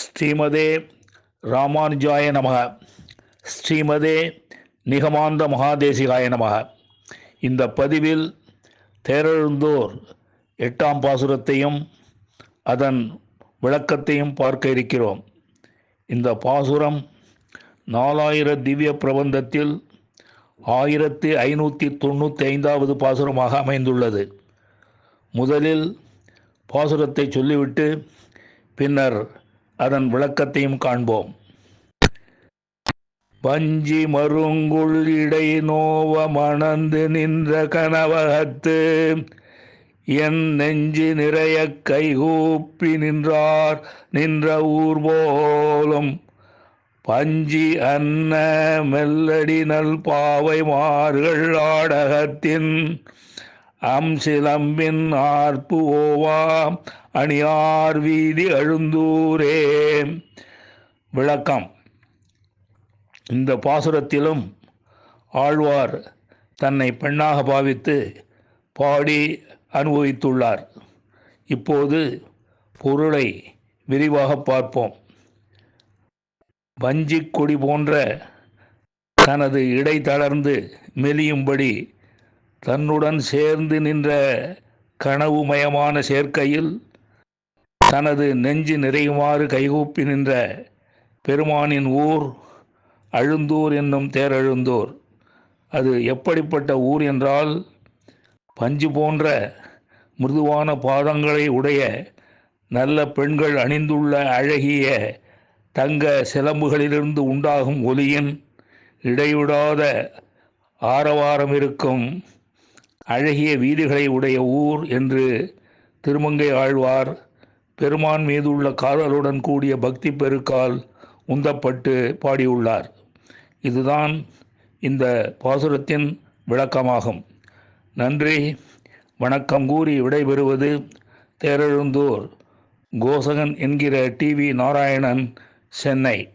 ஸ்ரீமதே ராமானுஜாய நமக. ஸ்ரீமதே நிகமாந்த மகாதேசிகாய நமக. இந்த பதிவில் தேரெழுந்தோர் எட்டாம் பாசுரத்தையும் அதன் விளக்கத்தையும் பார்க்க இருக்கிறோம். இந்த பாசுரம் நாலாயிர திவ்ய பிரபந்தத்தில் ஆயிரத்தி ஐநூற்றி தொண்ணூற்றி ஐந்தாவது பாசுரமாக அமைந்துள்ளது. முதலில் பாசுரத்தை சொல்லிவிட்டு பின்னர் அதன் விளக்கத்தையும் காண்போம். பஞ்சி மருங்குள் இடை நோவ மணந்து நின்ற கனவகத்து என் நெஞ்சு நிறைய கைகூப்பி நின்றார் நின்ற ஊர் போலும். பஞ்சி அன்ன மெல்லடி நல் பாவை மார்கள் ஆடகத்தின் அம்சிலம்பின் ஆர்ப்பு ஓவாம் அணியார் வீதி அழுந்தூரே. விளக்கம். இந்த பாசுரத்திலும் ஆழ்வார் தன்னை பெண்ணாக பாவித்து பாடி அனுபவித்துள்ளார். இப்போது பொருளை விரிவாக பார்ப்போம். வஞ்சிக் கொடி போன்ற தனது இடை தளர்ந்து மெலியும்படி தன்னுடன் சேர்ந்து நின்ற கனவுமயமான சேர்க்கையில் தனது நெஞ்சு நிறையுமாறு கைகூப்பி நின்ற பெருமானின் ஊர் அழுந்தூர் என்னும் தேரழுந்தூர். அது எப்படிப்பட்ட ஊர் என்றால் பஞ்சு போன்ற மிருதுவான பாதங்களை உடைய நல்ல பெண்கள் அணிந்துள்ள அழகிய தங்க சிலம்புகளிலிருந்து உண்டாகும் ஒலியின் இடைவிடாத ஆரவாரம் இருக்கும். அழகிய வீடுகளை உடைய ஊர் என்று திருமங்கை ஆழ்வார் பெருமான் மீதுள்ள காதலுடன் கூடிய பக்தி பெருக்கால் உந்தப்பட்டு பாடியுள்ளார். இதுதான் இந்த பாசுரத்தின் விளக்கமாகும். நன்றி. வணக்கம் கூறி விடைபெறுவது தேரெழுந்தூர். கோசகன் என்கிற டிவி நாராயணன் சென்னை.